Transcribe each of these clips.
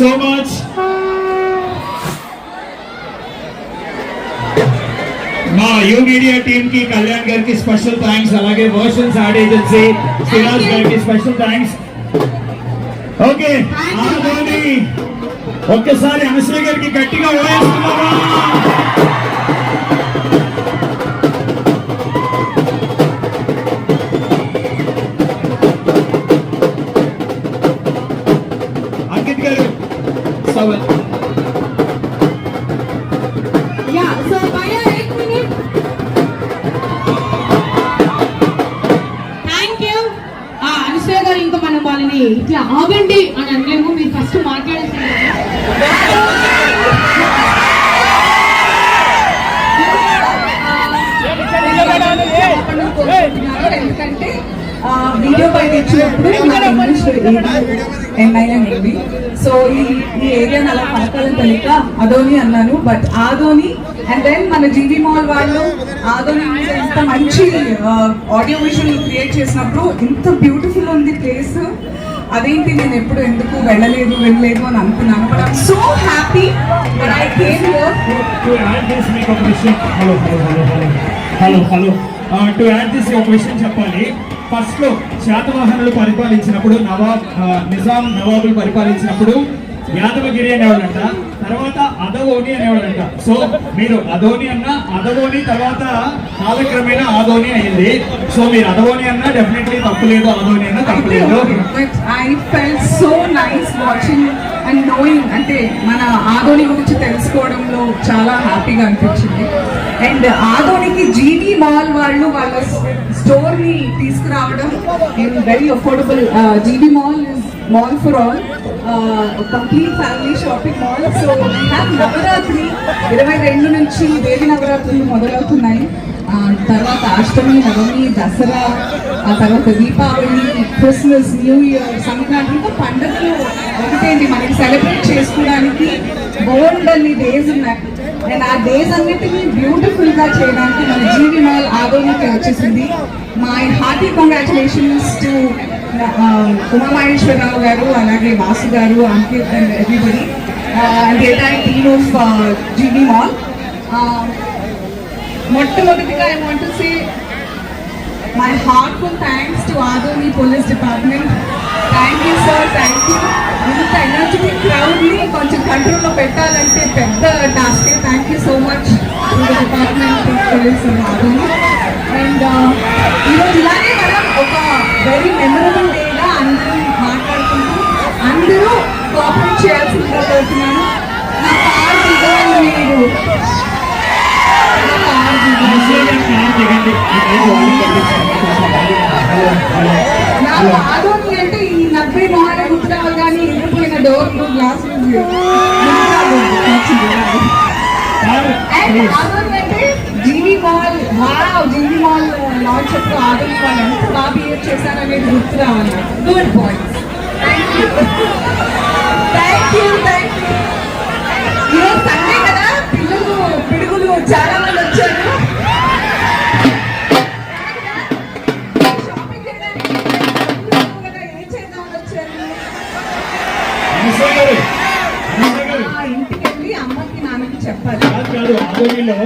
Thank you so much మా you media టీమ్కి కళ్యాణ్ గారికి స్పెషల్ థ్యాంక్స్ అలాగే వర్షన్స్ యాడ్ ఏజెన్సీ శ్రీరాజ్ గారికి స్పెషల్ థ్యాంక్స్ ఓకే ఆగోని ఒక్కసారి అనశ్రీ గారికి గట్టిగా ఓడేస్తున్నారా ఇంగ్లీష్ ఎంఐఎం ఉంది సో ఈ ఈ ఏరియాని అలా పలకాలని తెలియక అదోని అన్నాను. బట్ ఆదోని అండ్ దెన్ మన జీవి మాల్ వాళ్ళు ఆదోని ఇంత మంచి ఆడియో విజువల్ క్రియేట్ చేసినప్పుడు ఇంత బ్యూటిఫుల్ ఉంది ప్లేస్. అదేంటి నేను ఎప్పుడు ఎందుకు వెళ్ళలేదు వెళ్ళలేదు అని అనుకున్నాను. But I'm so happy but I came to hello hello hello hello hello hello to add this ఒక విషయం చెప్పాలి. ఫస్ట్లో శాతవాహనులు పరిపాలించినప్పుడు నవాబ్ నిజాం నవాబులు పరిపాలించినప్పుడు యాదవగిరి అనేవాడంట తర్వాత అదవోని అనేవాడంట సో మీరు అదోని అన్న అదవోని తర్వాత కాలక్రమేణా ఆదోని అయింది. సో మీరు అదవోని అన్న డెఫినెట్లీ తప్పులేదు అదోని అన్న తప్పులేదు but I felt so nice watching and knowing అంటే మన ఆధోని గురించి తెలుసుకోవడంలో చాలా హ్యాపీగా అనిపించింది. అండ్ ఆధోనికి జీవీ మాల్ వాళ్ళు వాళ్ళ స్టోర్ని తీసుకురావడం in very affordable GV mall mall for all complete family shopping mall so have Navratri. ఇరవై రెండు నుంచి దేవి నవరాత్రులు మొదలవుతున్నాయి. తర్వాత అష్టమి నవమి దసరా ఆ తర్వాత Deepavali Christmas new year Sankranti ఇంకా పండుగలు ఒకటేంటి? మనకి సెలబ్రేట్ చేసుకోవడానికి బోల్డ్ అన్ని డేస్ ఉన్నాయి. అండ్ ఆ డేస్ అన్నిటినీ బ్యూటిఫుల్గా చేయడానికి మన జీవి మాల్ ఆదోనికి వచ్చేసింది. My hearty congratulations to Umamaheswararao garu అలాగే Vasu garu Ankit and everybody and entire team of GV mall. మొట్టమొదటిగా I want to say my heartful thanks to Adoni police department thank you sir thank you ఇంత energetic క్రౌడ్ని కొంచెం కంట్రోల్లో పెట్టాలంటే పెద్ద టాస్కే thank you so much department police Adoni and ఈరోజు ఇలానే మనం ఒక వెరీ మెమరబుల్ డేగా అందరూ మాట్లాడుకుంటూ అందరూ కోఆపరేట్ చేయాల్సిందిగా కోరుతున్నాను. నా కార్ మీరు అంటే ఈ నలభై మొహాల గుర్తురావు కానీ ఎగిరిపోయిన door glass and GV mall wow GV mall launch అప్పుడు ఆదరణ వాళ్ళు ఎంత బాగా బిహేవ్ చేశారనేది గుర్తు రావాలి good point thank you thank you ఈరోజు సండే కదా? పిల్లలు పిడుగులు చాలా మంది వచ్చారు. ఇంటికి అమ్మకి నాన్నకి చెప్పాలి. కాదు ఆదోనిలో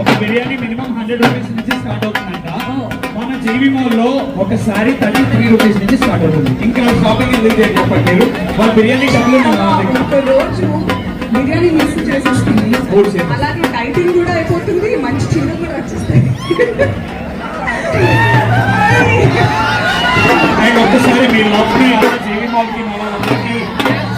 ఒక బిర్యానీ మినిమం హండ్రెడ్ రూపీస్ నుంచి స్టార్ట్ అవుతుందంట. మన జీవి మాల్లో ఒక సారీ థర్టీ త్రీ రూపీస్ నుంచి స్టార్ట్ అవుతుంది. ఇంకా షాపింగ్ ఎందుకు వాళ్ళ బిర్యానీ డబ్బులు రోజు బిర్యానీ మిస్ చేసేస్తుంది. అలాగే డైటింగ్ కూడా అయిపోతుంది. మంచి చీర కూడా వచ్చేస్తాయి. అండ్ ఒక్కసారి మీ లవ్ని జీవి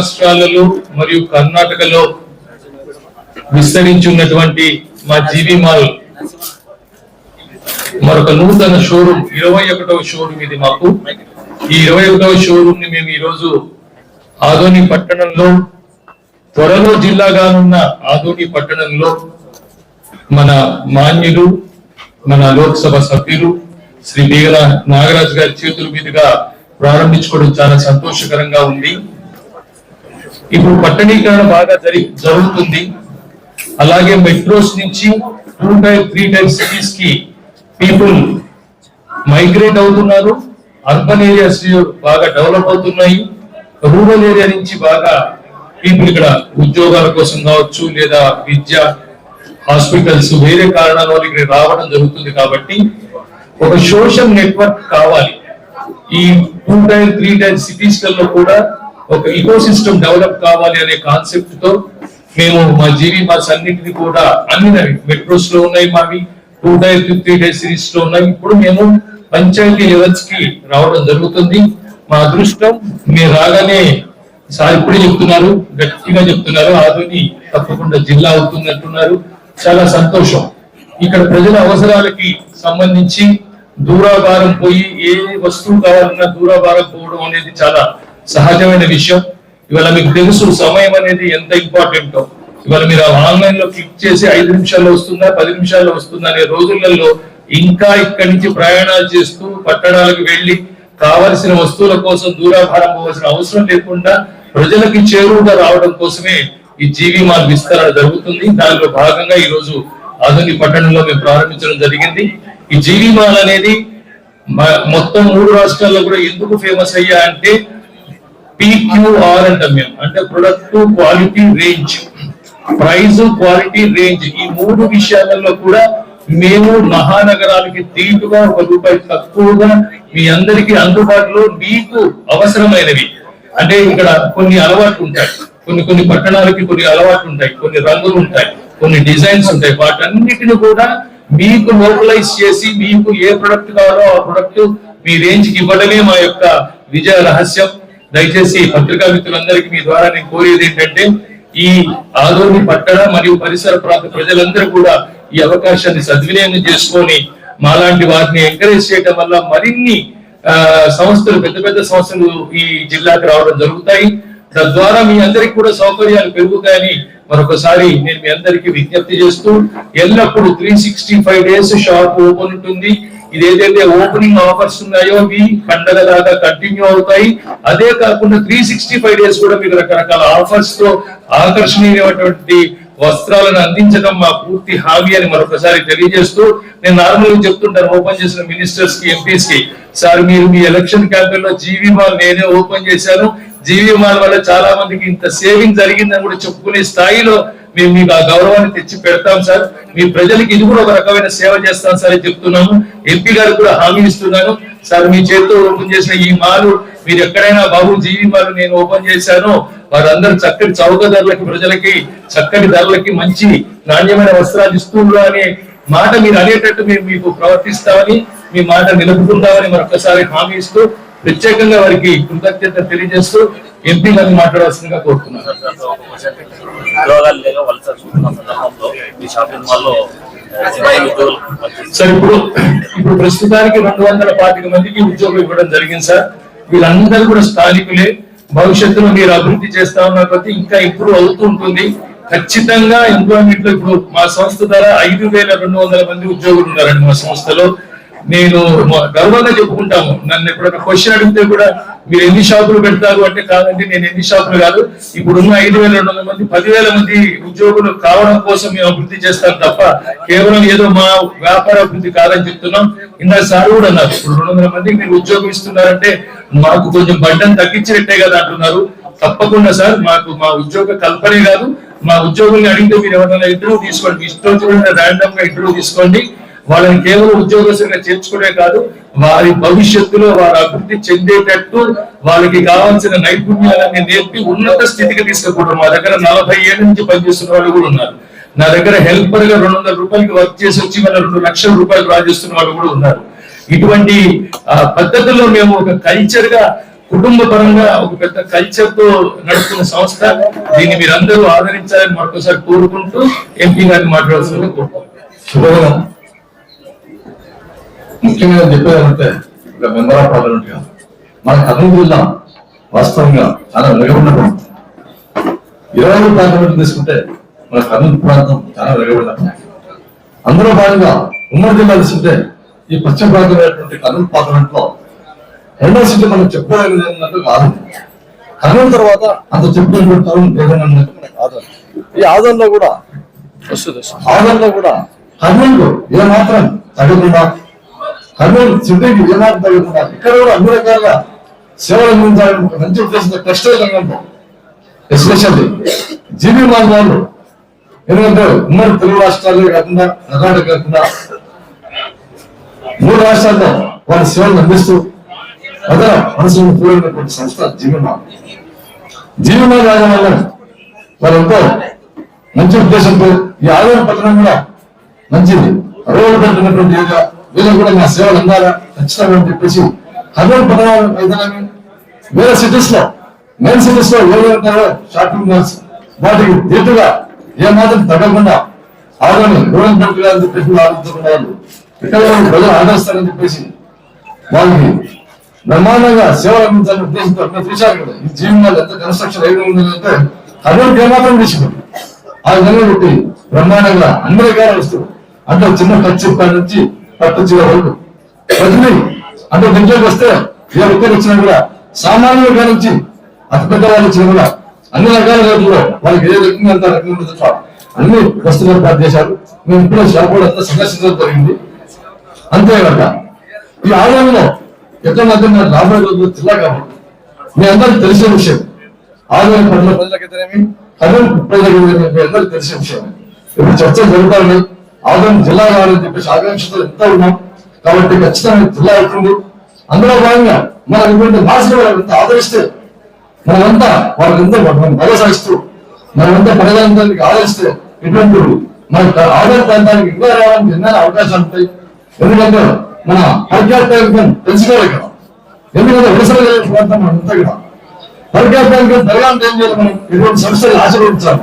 రాష్ట్రాలలో మరియు కర్ణాటకలో విస్తరించి ఉన్నటువంటి మా జీవి మాల్. మరొక నూతన షోరూమ్ ఇరవై ఒకటవ షోరూమ్ ఇది మాకు. ఈ ఇరవై ఒకటవ షోరూమ్ని మేము ఈరోజు ఆదోని పట్టణంలో త్వరలో జిల్లాగానున్న ఆదోని పట్టణంలో మన మాన్యులు మన లోక్సభ సభ్యులు శ్రీ బీగల నాగరాజు గారి చేతుల మీదుగా ప్రారంభించుకోవడం చాలా సంతోషకరంగా ఉంది. ఇప్పుడు పట్టణీకరణ బాగా జరి జరుగుతుంది. అలాగే మెట్రోస్ నుంచి టూ టైప్ త్రీ టైప్ సిటీస్కి పీపుల్ మైగ్రేట్ అవుతున్నారు. అర్బన్ ఏరియాస్ బాగా డెవలప్ అవుతున్నాయి. రూరల్ ఏరియా నుంచి బాగా పీపుల్ ఇక్కడ ఉద్యోగాల కోసం కావచ్చు లేదా విద్య హాస్పిటల్స్ వేరే కారణాల వల్ల ఇక్కడ రావడం జరుగుతుంది కాబట్టి ఒక సోషల్ నెట్వర్క్ కావాలి. ఈ టూ టైర్ త్రీ టైర్ సిటీస్లలో కూడా ఒక ఇకో సిస్టమ్ డెవలప్ కావాలి అనే కాన్సెప్ట్తో మేము మా జీవి బస్ అన్నింటినీ కూడా అన్ని మెట్రోస్లో ఉన్నాయి మావి టూ టైర్ త్రీ టైర్ సిరీస్లో ఉన్నాయి. ఇప్పుడు మేము పంచాయతీ లెవెల్స్కి రావడం జరుగుతుంది. మా అదృష్టం మీరు రాగానే సార్ ఇప్పుడే చెప్తున్నారు గట్టిగా చెప్తున్నారు ఆధుని తప్పకుండా జిల్లా అవుతున్నట్టున్నారు చాలా సంతోషం. ఇక్కడ ప్రజల అవసరాలకి సంబంధించి దూరాభారం పోయి ఏ వస్తువు కావాలన్నా దూరాభారం పోవడం అనేది చాలా సహజమైన విషయం. ఇవాళ మీకు తెలుసు సమయం అనేది ఎంత ఇంపార్టెంటో. ఇవాళ మీరు ఆన్లైన్లో క్లిక్ చేసి ఐదు నిమిషాల్లో వస్తుందా పది నిమిషాల్లో వస్తుందా అనే రోజులలో ఇంకా ఇక్కడి నుంచి ప్రయాణాలు చేస్తూ పట్టణాలకు వెళ్ళి కావలసిన వస్తువుల కోసం దూరాభారం పోవాల్సిన అవసరం లేకుండా ప్రజలకి చేరువుగా రావడం కోసమే ఈ జీవి మాల్ విస్తరణ జరుగుతుంది. దానిలో భాగంగా ఈ రోజు ఆధునిక పట్టణంలో మేము ప్రారంభించడం జరిగింది. ఈ జీవి మాల్ అనేది మొత్తం మూడు రాష్ట్రాల్లో కూడా ఎందుకు ఫేమస్ అయ్యా అంటే పిక్యూఆర్ అంటాం మేము. అంటే product quality range price quality range ఈ మూడు విషయాలలో కూడా మేము మహానగరాలకి తీటుగా ఒక రూపాయి తక్కువగా మీ అందరికీ అందుబాటులో మీకు అవసరమైనవి. అంటే ఇక్కడ కొన్ని అలవాట్లు ఉంటాయి. కొన్ని కొన్ని పట్టణాలకి కొన్ని అలవాట్లు ఉంటాయి. కొన్ని రంగులు ఉంటాయి. కొన్ని డిజైన్స్ ఉంటాయి. వాటన్నిటిని కూడా మీకు లోకలైజ్ చేసి మీకు ఏ ప్రొడక్ట్ కావాలో ఆ ప్రొడక్ట్ మీ రేంజ్కి ఇవ్వడమే మా యొక్క విజయ రహస్యం. దయచేసి పత్రికా మిత్రులందరికీ మీ ద్వారా నేను కోరేది ఏంటంటే ఈ ఆదోని పట్టణ మరియు పరిసర ప్రాంత ప్రజలందరూ కూడా ఈ అవకాశాన్ని సద్వినియోగం చేసుకొని మాలాంటి వారిని ఎంకరేజ్ చేయడం వల్ల మరిన్ని ఆ, సంస్థలు పెద్ద పెద్ద సంస్థలు ఈ జిల్లాకు రావడం జరుగుతాయి. తద్వారా మీ అందరికి కూడా సౌకర్యాలు పెరుగుతాయని మరొకసారి నేను మీ అందరికీ విజ్ఞప్తి చేస్తూ ఎల్లప్పుడూ three sixty five days shop open ఉంటుంది. ఇది ఏదైతే ఓపెనింగ్ ఆఫర్స్ ఉన్నాయో అవి పండగ దాకా కంటిన్యూ అవుతాయి. అదే కాకుండా త్రీ సిక్స్టీ ఫైవ్ డేస్ కూడా మీకు రకరకాల ఆఫర్స్తో ఆకర్షణీయమైనటువంటి వస్త్రాలను అందించడం మా పూర్తి హామీ అని మరొకసారి తెలియజేస్తూ నేను నార్మల్గా చెప్తుంటాను ఓపెన్ చేసిన మినిస్టర్స్కి ఎంపీస్కి. సార్ మీరు మీ ఎలక్షన్ క్యాంపెయిన్లో జీవీ మాల్ నేనే ఓపెన్ చేశాను. జీవీ మాల్ వల్ల చాలా మందికి ఇంత సేవింగ్ జరిగిందని కూడా చెప్పుకునే స్థాయిలో మేము మీకు ఆ గౌరవాన్ని తెచ్చి పెడతాం సార్. మీ ప్రజలకి ఇది కూడా ఒక రకమైన సేవ చేస్తాం సార్ అని చెప్తున్నాము. ఎంపీ గారు కూడా హామీ ఇస్తున్నాను. సార్ మీ చేతితో ఓపెన్ చేసిన ఈ మాలు మీరు ఎక్కడైనా బాబు జీవి మాలు నేను ఓపెన్ చేశాను వారందరూ చక్కటి చౌక ధరలకి ప్రజలకి చక్కటి ధరలకి మంచి నాణ్యమైన వస్త్రాలు ఇస్తుండ్రు అనే మాట మీరు అనేటట్టు మేము మీకు ప్రవర్తిస్తామని మీ మాట నిలుపుకుంటామని మరొకసారి హామీ ఇస్తూ ప్రత్యేకంగా వారికి కృతజ్ఞత తెలియజేస్తూ ఎంపీ గారిని మాట్లాడాల్సిందిగా కోరుతున్నాను. ఉద్యోగాలు లేక వలస చూస్తున్న సందర్భంలో ఈ షాపింగ్ మాల్లో సార్ ఇప్పుడు ఇప్పుడు ప్రస్తుతానికి రెండు వందల పాతిక మందికి ఉద్యోగం ఇవ్వడం జరిగింది సార్. వీళ్ళందరూ కూడా స్థానికులే. భవిష్యత్తులో మీరు అభివృద్ధి చేస్తా ఉన్న కొద్దీ ఇంకా ఇంప్రూవ్ అవుతూ ఉంటుంది. ఖచ్చితంగా ఎంప్లాయ్మెంట్లో ఇప్పుడు మా సంస్థ ద్వారా ఐదు వేల రెండు వందల మంది ఉద్యోగులు ఉన్నారండి మా సంస్థలో. నేను గర్వంగా చెప్పుకుంటాము. నన్ను ఎప్పుడైనా క్వశ్చన్ అడిగితే కూడా మీరు ఎన్ని షాపులు పెడతారు అంటే కాదండి నేను ఎన్ని షాపులు కాదు. ఇప్పుడున్న ఐదు వేల రెండు వందల మంది పదివేల మంది ఉద్యోగులు కావడం కోసం మేము అభివృద్ధి చేస్తాం తప్ప కేవలం ఏదో మా వ్యాపార అభివృద్ధి కాదని చెప్తున్నాం. ఇందాక సార్ కూడా అన్నారు ఇప్పుడు రెండు వందల మందికి మీరు ఉద్యోగం ఇస్తున్నారంటే మాకు కొంచెం బడ్డను తగ్గించినట్టే కదా అంటున్నారు. తప్పకుండా సార్ మాకు మా ఉద్యోగ కల్పనే కాదు. మా ఉద్యోగుల్ని అడిగితే మీరు ఎవరైనా ఇంటర్వ్యూ తీసుకోండి. ఇష్టం చూడండి ర్యాండమ్గా ఇంటర్వ్యూ తీసుకోండి. వాళ్ళని కేవలం ఉద్యోగస్తులుగా చేర్చుకునే కాదు వారి భవిష్యత్తులో వారు అభివృద్ధి చెందేటట్టు వాళ్ళకి కావాల్సిన నైపుణ్యాలన్నీ నేర్పి ఉన్నత స్థితికి తీసుకుపోవడం. మా దగ్గర నలభై ఏళ్ళ నుంచి పనిచేస్తున్న వాళ్ళు కూడా ఉన్నారు. నా దగ్గర హెల్పర్గా రెండు వందల రూపాయలకి వర్క్ చేసి వచ్చి మన రెండు లక్షల రూపాయలు డ్రా చేస్తున్న వాళ్ళు కూడా ఉన్నారు. ఇటువంటి ఆ, పద్ధతుల్లో మేము ఒక కల్చర్గా కుటుంబ పరంగా ఒక పెద్ద కల్చర్తో నడుపుతున్న సంస్థ. దీన్ని మీరందరూ ఆదరించాలని మరొకసారి కోరుకుంటూ ఎంపీ గారిని మాట్లాడాల్సిందిగా కోరుకుంటున్నాను. శుభోదయం. ముఖ్యంగా చెప్పేదంటే ఇక మెంబర్ ఆఫ్ పార్లమెంట్గా మన కర్నూలు జిల్లా వాస్తవంగా చాలా వెలుగబడిన ప్రాంతం ఇరవై ఐదు పార్లమెంట్ తీసుకుంటే మన కర్నూలు ప్రాంతం చాలా వెలుగబడిన ప్రాంతం అందులో భాగంగా ఉమ్మడి జిల్లా తీసుకుంటే ఈ పశ్చిమ ప్రాంతమైనటువంటి కర్నూలు పార్లమెంట్లో రెండో సీట్లు మనం చెప్పుకోదగినది అన్నట్టు కాదు కర్నూలు తర్వాత అంత చెప్పుకున్నటువంటి తరుణం మనకు ఆదరణ. ఈ ఆదరణలో కూడా ఆదరణలో కూడా కర్నూలు ఏమాత్రం తగ్గకుండా కర్నూలు సిటీకి ఏమాత్రం తగ్గకుండా ఇక్కడ కూడా అన్ని రకాల సేవలు అందించాలని ఒక మంచి ఉద్దేశం టెక్స్టైల్ రంగంలో ఎస్పెషల్లీ జీబీ మాల్ వాళ్ళు. ఎందుకంటే ఉమ్మడి తెలుగు రాష్ట్రాలే కాకుండా కర్ణాటక కాకుండా మూడు రాష్ట్రాల్లో వాళ్ళ సేవలు అందిస్తూ అదన మనసును కూడినటువంటి సంస్థ జీవమాల్ జీవమాల్ రావడం వల్ల వారెంతో మంచి ఉద్దేశంతో ఈ ఆలయం పట్టణం కూడా మంచిది. రోడ్డు పెట్టినటువంటి ఏరియా వీళ్ళు కూడా నా సేవలు అందాలా? ఖచ్చితంగా అని చెప్పేసి కర్నూలు పట్టణం అయితేనేమి వేరే సిటీస్లో మెయిన్ సిటీస్లో ఏవైతే ఉంటారో షాపింగ్ మాల్స్ వాటికి దీటుగా ఏ మాత్రం తగ్గకుండా ఆదరణ రూరల్ బెల్ట్ అని చెప్పేసి ఆలోచించకుండా వాళ్ళు ఇక్కడ ప్రజలు ఆదరిస్తారని చెప్పేసి వాళ్ళకి బ్రహ్మాండంగా సేవలు అందించాలని ఉద్దేశంతో మీరు చూశారు కదా ఈ జీవనాలు ఎంత కన్స్ట్రక్షన్ ఏ విధంగా ఉందంటే కర్నూలుకి ఏమాత్రం తీసుకుంది ఆ విధంగా పెట్టి బ్రహ్మాండంగా అందరికీ రకాల అంటే చిన్న ఖర్చు నుంచి పట్టు వరకు. ప్రతిదీ అంటే దీంట్లోకి వస్తే ఏ ఉద్యోగం వచ్చినా కూడా సామాన్యుల కాడి నుంచి అతి పెద్ద వాళ్ళు వచ్చినా కూడా అన్ని రకాల రేట్లు వాళ్ళకి ఏ రకంగా అంత రకంగా ఉంటుందో అన్ని వస్తువులు ఏర్పాటు మేము ఇప్పుడు షాపులు అంతా సందర్శించడం జరిగింది. అంతేకాక ఈ ఆలయంలో ఎక్కడ మధ్య రాబోయే రోజుల్లో జిల్లా కాబట్టి. మీ అందరికి తెలిసే విషయం. ఆలయం పట్ల ప్రజలకైతేనేమి? కర్నూలు ప్రజలకైతేనేమి? మీ అందరికి తెలిసే విషయం ఇప్పుడు చర్చ జరుగుతాయి ఆదరణ జిల్లా కావాలని చెప్పేసి ఆకాంక్షతో ఎంత ఉన్నాం. కాబట్టి ఖచ్చితంగా జిల్లా అవుతుంది. అందులో భాగంగా మనం ఇటువంటి భాషలు ఎంత ఆదరిస్తే మనమంతా వాళ్ళంతా మనం భరోసాయిస్తూ మనమంతా పడగలంతానికి ఆదరిస్తే ఇటువంటి మన ఆదర ప్రాంతానికి ఇంకా రావడానికి ఎన్నో అవకాశాలు ఉంటాయి. ఎందుకంటే మన ఆధ్యాత్మికం తెలుసుకోవాలి కదా. ఎందుకంటే వ్యవసాయ ప్రాంతం మనం అంతా కదా ఆధ్యాత్మికం పెరగాలంటే ఏం చేయాలి మనం? ఇటువంటి సంస్థలు ఆశీర్వదించాలి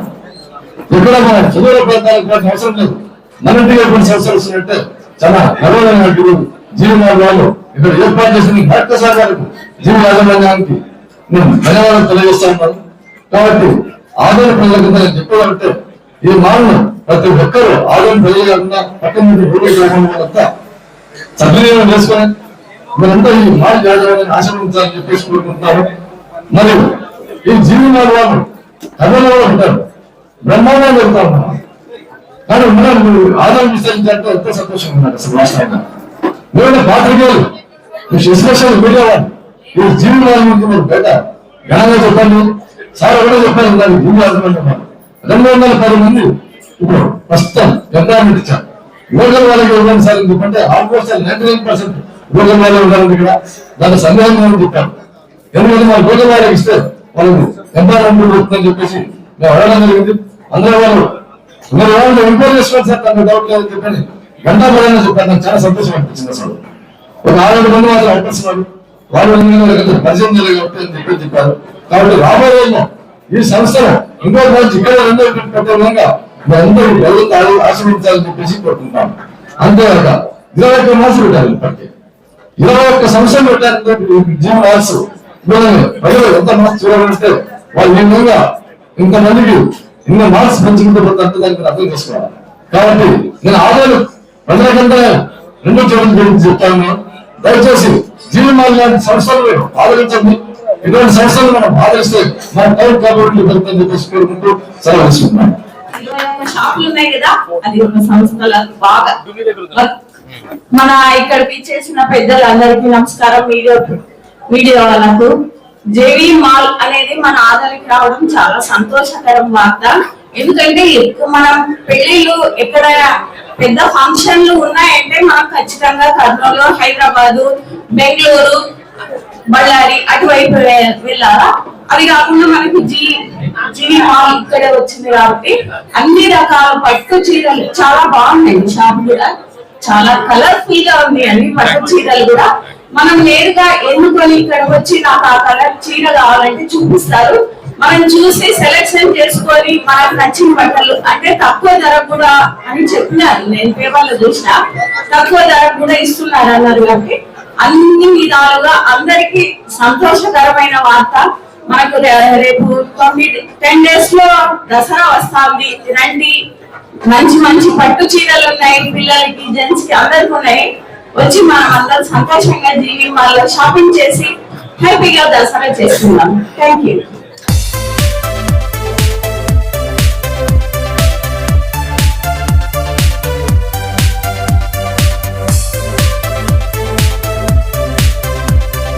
ఎక్కడ మన చదువుల ప్రాంతాలకు అవసరం లేదు. మన సంస్థలు వస్తున్నట్టే చాలా గర్వమైన జీవనాలు ఇక్కడ ఏర్పాటు చేసిన డాక్టర్ సార్ జీవ యాజమాన్యానికి నేను ధన్యవాదాలు తెలియజేస్తాను కాబట్టి ఆదాయ ప్రజలకు నేను చెప్పాలంటే ఈ మాలను ప్రతి ఒక్కరూ ఆదాయం ప్రజలకుండా పక్కన నుండి ఊళ్ళో సద్వినియోగం చేసుకొని మీరంతా ఈ మాట యాజమాన్యాన్ని ఆశీర్వదించాలని చెప్పేసి కోరుకుంటున్నాను. మరియు ఈ జీవనాలు వాళ్ళు కథలో ఉంటారు. బ్రహ్మాండంగా వెళ్తా ఉన్నారు కానీ మనం ఆదాయం విస్తరించాలంటే ఎంతో సంతోషం ఉన్నారు అసలు వాస్తవంగా. మీరు పాత్రికేయులు ఎస్పెషల్ మీడియా వాళ్ళు మీరు జీవనాల గురించి మీరు బయట ఘనంగా చెప్పండి. సార్ ఒకటే చెప్పాను దానికి జీవనాలు రెండు వందల పది మంది. ఇప్పుడు ప్రస్తుతం ఎంప్లాయ్మెంట్ ఇచ్చారు లోకల్ వాళ్ళకి ఇవ్వండి సార్ ఎందుకంటే almost ninety nine percent Google వాళ్ళు ఉన్నారండి ఇక్కడ దాని సందేహం అని చెప్పాను ఎందుకంటే మన గూగుల్ వాళ్ళకి ఇస్తే వాళ్ళకి ఎంపార్ట్మెంట్ వస్తుందని చెప్పేసి మేము అడగడం జరిగింది. అందరూ వాళ్ళు మీరు వాళ్ళు ఎంక్వైరీ చేసుకోవాలి సార్ తనకు డౌట్ లేదని చెప్పని గంటా పడని చెప్పారు నాకు చాలా సంతోషం అనిపించింది అసలు. ఒక ఆరేడు మంది వాళ్ళు అనిపిస్తున్నారు వాళ్ళు ఎందుకంటే పరిచయం చేయలేదు అని చెప్పి చెప్పారు. కాబట్టి రాబోయే ఈ సంస్థను ఇంకో రోజు ఇక్కడ రెండో పెట్టే విధంగా మీ అందరూ గౌరవ ఆశ్రమించాలని చెప్పేసి కోరుకుంటాం అంతేకాక ఇరవై ఒక్క మాసం పెట్టారు ఇప్పటికే. ఇరవై ఒక్క సంవత్సరం పెట్టారంటే జీవన ఆశ ప్రజలు ఎంత మనసు చూడాలంటే వాళ్ళు ఈ విధంగా ఇంతమందికి నిన్న మార్క్స్ పెంచుకుంటూ పోతుంటే దాన్ని మీరు అర్థం చేసుకోవాలి. కాబట్టి నేను ఆదాయం ప్రజలకంటే రెండు చోట్ల గురించి చెప్తాను. దయచేసి జీవనాలు లాంటి సంస్థలు ఆదరించండి. ఇటువంటి సంస్థలు మనం ఆదరిస్తే మన టైం కాబట్టి పెరుగుతుందని చెప్పేసి కోరుకుంటూ సెలవు తీసుకుంటున్నాను. ఇరవై ఒక్క షాపులు ఉన్నాయి కదా అది ఒక సంస్థల బాగా మన ఇక్కడికి చేసిన పెద్దలందరికీ నమస్కారం మీడియా మీడియా వాళ్ళకు. జేవీ మాల్ అనేది మన ఆదాయానికి రావడం చాలా సంతోషకరం వార్త. ఎందుకంటే ఎక్కువ మనం పెళ్ళిళ్ళు ఎక్కడ పెద్ద ఫంక్షన్లు ఉన్నాయంటే మనం ఖచ్చితంగా కర్నూలు హైదరాబాదు బెంగళూరు బళ్ళారి అటువైపు వెళ్ళాలా? అవి కాకుండా మనకి జీ జీవి మాల్ ఇక్కడే వచ్చింది కాబట్టి అన్ని రకాల పట్టు చీరలు చాలా బాగున్నాయి షాప్ కూడా. చాలా కలర్ఫుల్గా ఉంది అన్ని పట్టు చీరలు కూడా. మనం నేరుగా ఎన్నుకొని ఇక్కడ వచ్చి నాకు ఆ కలర్ చీర కావాలంటే చూపిస్తారు. మనం చూసి సెలెక్షన్ చేసుకొని మనకు నచ్చిన బట్టలు అంటే తక్కువ ధర కూడా అని చెప్పినారు. నేను పేపర్లో చూసిన. తక్కువ ధర కూడా ఇస్తున్నారు అన్నారు కాబట్టి అన్ని విధాలుగా అందరికి సంతోషకరమైన వార్త. మనకు రేపు తొమ్మిది టెన్ డేస్లో దసరా వస్తుంది. రండి మంచి మంచి పట్టు చీరలు ఉన్నాయి. పిల్లలకి జెంట్స్కి అందరికి ఉన్నాయి. వచ్చి మనం అందరం సంతోషంగా జీవి వాళ్ళ షాపింగ్ చేసి హ్యాపీగా దసరా చేస్తున్నాం థ్యాంక్ యూ